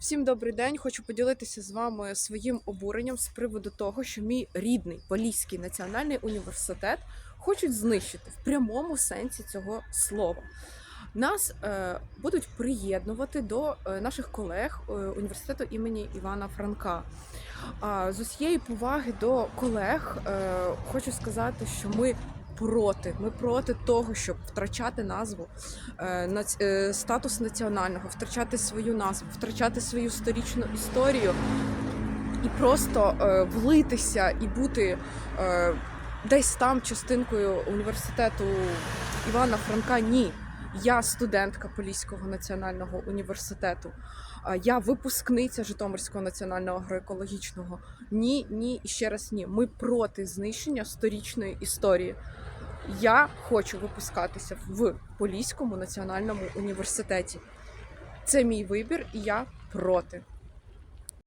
Всім добрий день. Хочу поділитися з вами своїм обуренням з приводу того, що мій рідний Поліський національний університет хочуть знищити в прямому сенсі цього слова. Нас е, будуть приєднувати до е, наших колег е, університету імені Івана Франка. А з усієї поваги до колег е, хочу сказати, що ми проти. Ми проти того, щоб втрачати назву е, е, статус національного, втрачати свою назву, втрачати свою сторічну історію і просто е, влитися і бути десь там частинкою університету Івана Франка. Ні. Я студентка Поліського національного університету. Я випускниця Житомирського національного агроекологічного. Ні, ні і ще раз ні. Ми проти знищення сторічної історії. Я хочу випускатися в Поліському національному університеті. Це мій вибір, і я проти.